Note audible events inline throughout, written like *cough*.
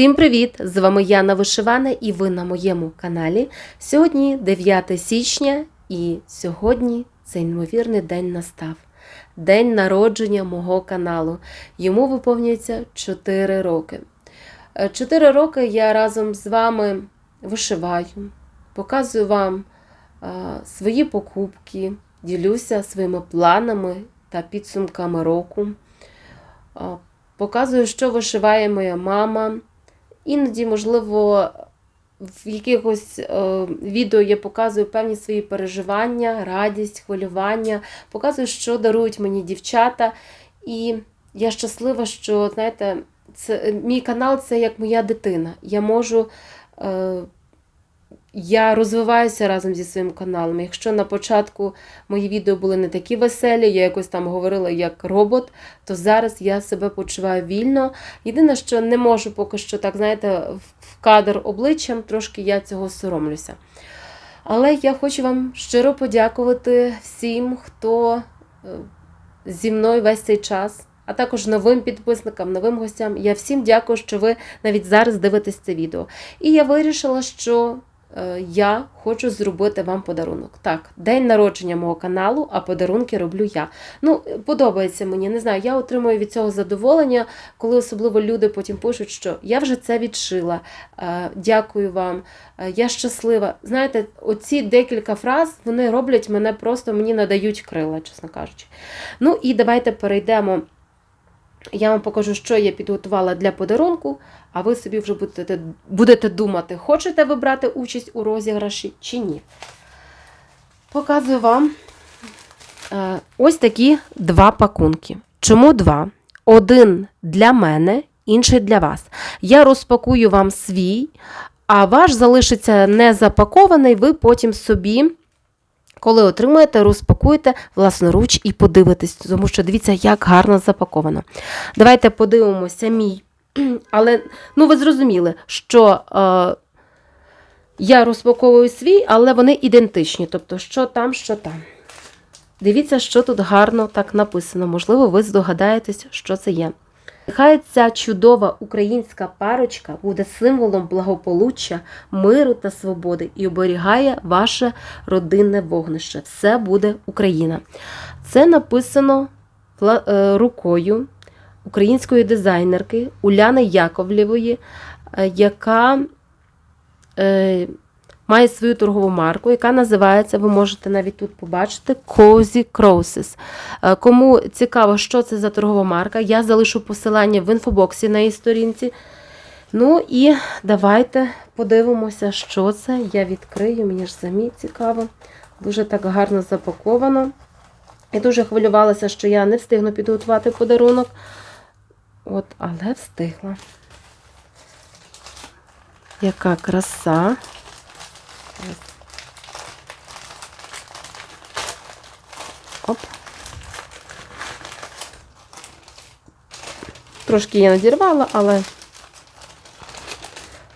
Всім привіт! З вами Яна Вишивана і ви на моєму каналі. Сьогодні 9 січня, і сьогодні цей неймовірний день настав. День народження мого каналу. Йому виповнюється 4 роки. 4 роки я разом з вами вишиваю, показую вам е, свої покупки, ділюся своїми планами та підсумками року. Е, Показую, що вишиває моя мама. Іноді, можливо, в якихось е, відео я показую певні свої переживання, радість, хвилювання, показую, що дарують мені дівчата. І я щаслива, що, знаєте, це, мій канал це як моя дитина. Я можу. Е, я розвиваюся разом зі своїм каналом. Якщо на початку мої відео були не такі веселі, я якось там говорила як робот, то зараз я себе почуваю вільно. Єдине, що не можу поки що, так, знаєте, в кадр обличчям, трошки я цього соромлюся. Але я хочу вам щиро подякувати всім, хто е, зі мною весь цей час. А також новим підписникам, новим гостям. Я всім дякую, що ви навіть зараз дивитесь це відео. І я вирішила, що я хочу зробити вам подарунок. Так, день народження мого каналу, а подарунки роблю я. Ну, подобається мені, не знаю, я отримую від цього задоволення, коли особливо люди потім пишуть, що я вже це відшила. Е, дякую вам, е, я щаслива. Знаєте, оці декілька фраз вони роблять мене просто мені надають крила, чесно кажучи. Ну і давайте перейдемо. Я вам покажу, що я підготувала для подарунку, а ви собі вже будете, будете думати, хочете ви брати участь у розіграші чи ні. Показую вам е, ось такі два пакунки. Чому два? Один для мене, інший для вас. Я розпакую вам свій, а ваш залишиться не запакований, ви потім собі. Коли отримаєте, розпакуєте власноруч і подивитесь, тому що дивіться, як гарно запаковано. Давайте подивимося мій. *clears throat* Але, ну, ви зрозуміли, що е, я розпаковую свій, але вони ідентичні. Тобто, що там, що там. Дивіться, що тут гарно так написано. Можливо, ви здогадаєтесь, що це є. Нехай ця чудова українська парочка буде символом благополуччя, миру та свободи і оберігає ваше родинне вогнище. Все буде Україна. Це написано е, рукою української дизайнерки Уляни Яковлєвої, е, яка е, має свою торгову марку, яка називається, ви можете навіть тут побачити, Cozy Crosses. Е, Кому цікаво, що це за торгова марка, я залишу посилання в інфобоксі на її сторінці. Ну і давайте подивимося, що це. Я відкрию, мені ж самі цікаво. Дуже так гарно запаковано. Я дуже хвилювалася, що я не встигну підготувати подарунок. От, але встигла. Яка краса. Оп. Трошки я надірвала, але,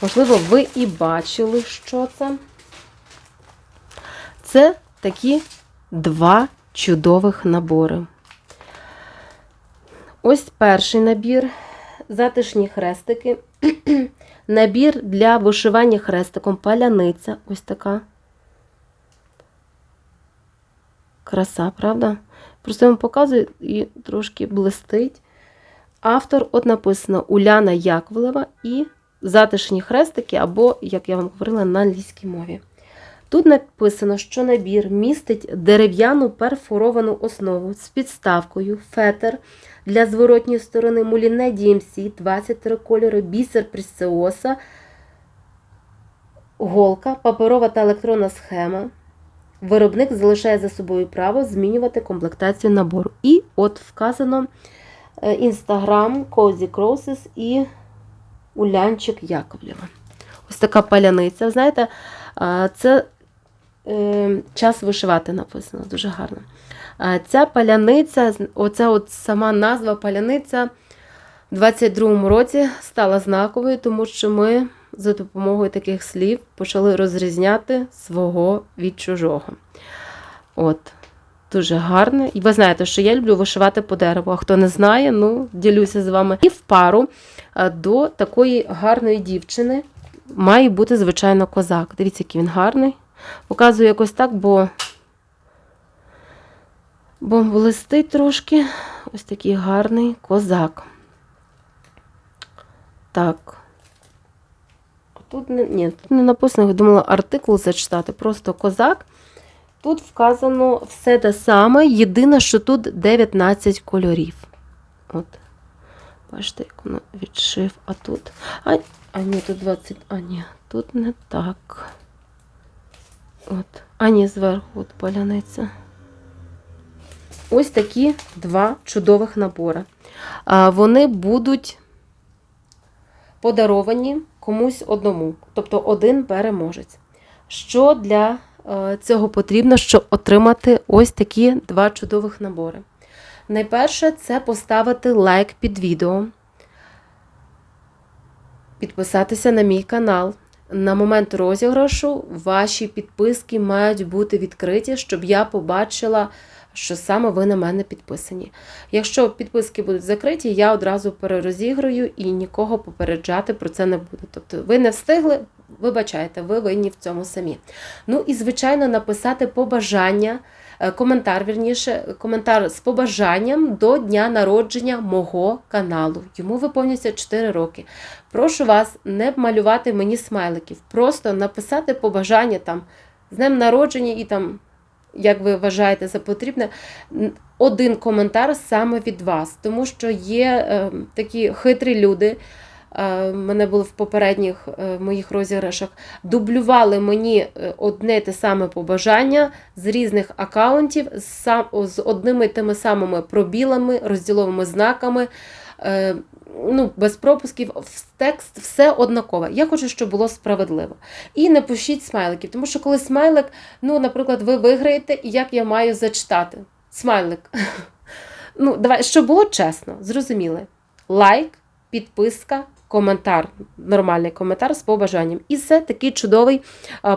можливо, ви і бачили, що це. Це такі два чудових набори. Ось перший набір. Затишні хрестики. *clears throat* Набір для вишивання хрестиком паляниця. Ось така. Краса, правда? Просто я вам показую і трошки блистить. Автор, от написано Уляна Яковлева і затишні хрестики, або, як я вам говорила, на англійській мові. Тут написано, що набір містить дерев'яну перфоровану основу з підставкою, фетр для зворотньої сторони муліне DMC, 23 кольори, бісер Прісеоса, голка, паперова та електронна схема. Виробник залишає за собою право змінювати комплектацію набору. І от вказано Інстаграм, Cozy Crosses і Улянчик Яковлєва. Ось така паляниця. Знаєте, це е, час вишивати написано, дуже гарно. Ця паляниця, оця от сама назва паляниця в 22-му році стала знаковою, тому що ми за допомогою таких слів почали розрізняти свого від чужого. От. Дуже гарне. І ви знаєте, що я люблю вишивати по дереву. А хто не знає, ну ділюся з вами. І в пару е, до такої гарної дівчини має бути, звичайно, козак. Дивіться, який він гарний. Показую якось так, бо, бо трошки. Ось такий гарний козак. Так. Тут не, ні, тут не написано, я думала артикул зачитати, просто козак. Тут вказано все те саме, єдине, що тут 19 кольорів. От. Бачите, як воно відшив. А тут. А, а ні, тут 20. А ні, тут не так. От. А ні, зверху от поляниця. Ось такі два чудових набори. А, вони будуть подаровані комусь одному, тобто один переможець. Що для е, цього потрібно, щоб отримати ось такі два чудових набори? Найперше, це поставити лайк під відео, підписатися на мій канал. На момент розіграшу ваші підписки мають бути відкриті, щоб я побачила, що саме ви на мене підписані. Якщо підписки будуть закриті, я одразу перерозіграю і нікого попереджати про це не буду. Тобто, ви не встигли, вибачайте, ви винні в цьому самі. Ну і, звичайно, написати побажання, е, коментар, вірніше, коментар з побажанням до дня народження мого каналу. Йому виповнюється 4 роки. Прошу вас не малювати мені смайликів, просто написати побажання там з днем народження і там, як ви вважаєте за потрібне, один коментар саме від вас, тому що є е, такі хитрі люди. е, Мене були в попередніх е, моїх розіграшах, дублювали мені е, одне те саме побажання з різних акаунтів з, одними тими самими пробілами, розділовими знаками, ну, без пропусків, текст все однакове. Я хочу, щоб було справедливо. І не пишіть смайликів, тому що коли смайлик, ну, наприклад, ви виграєте, і як я маю зачитати? Смайлик. *laughs* Ну, давай, щоб було чесно, зрозуміли. Лайк, підписка, коментар, нормальний коментар з побажанням. І все такий чудовий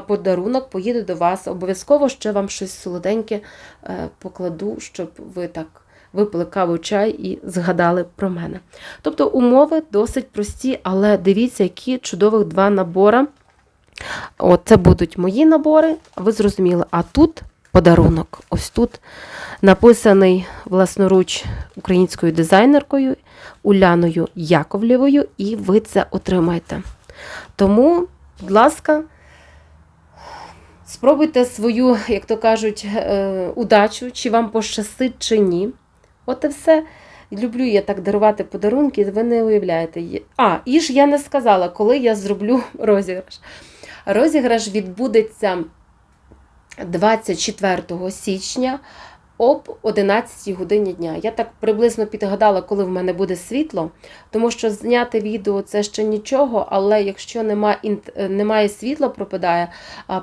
подарунок поїде до вас. Обов'язково ще вам щось солоденьке е, покладу, щоб ви так випили каву чай і згадали про мене. Тобто умови досить прості, але дивіться, які чудових два набори. От це будуть мої набори, ви зрозуміли. А тут подарунок. Ось тут написаний власноруч українською дизайнеркою Уляною Яковлєвою, і ви це отримаєте. Тому, будь ласка, спробуйте свою, як то кажуть, е, удачу, чи вам пощастить, чи ні. От і все. Люблю я так дарувати подарунки, ви не уявляєте. А, і ж я не сказала, коли я зроблю *laughs* розіграш. Розіграш відбудеться 24 січня об 11 годині дня. Я так приблизно підгадала, коли в мене буде світло, тому що зняти відео це ще нічого, але якщо нема, немає світла, пропадає,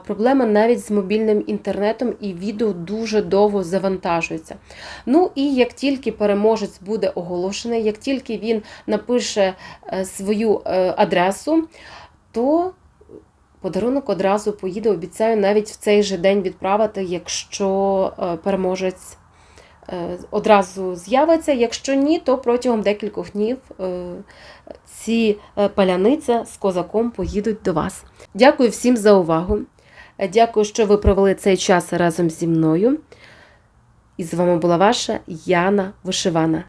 проблема навіть з мобільним інтернетом, і відео дуже довго завантажується. Ну і як тільки переможець буде оголошений, як тільки він напише е, свою е, адресу, то подарунок одразу поїде. Обіцяю навіть в цей же день відправити, якщо е, переможець е, одразу з'явиться. Якщо ні, то протягом декількох днів е, ці паляниця з козаком поїдуть до вас. Дякую всім за увагу. Дякую, що ви провели цей час разом зі мною. І з вами була ваша Яна Вишивана.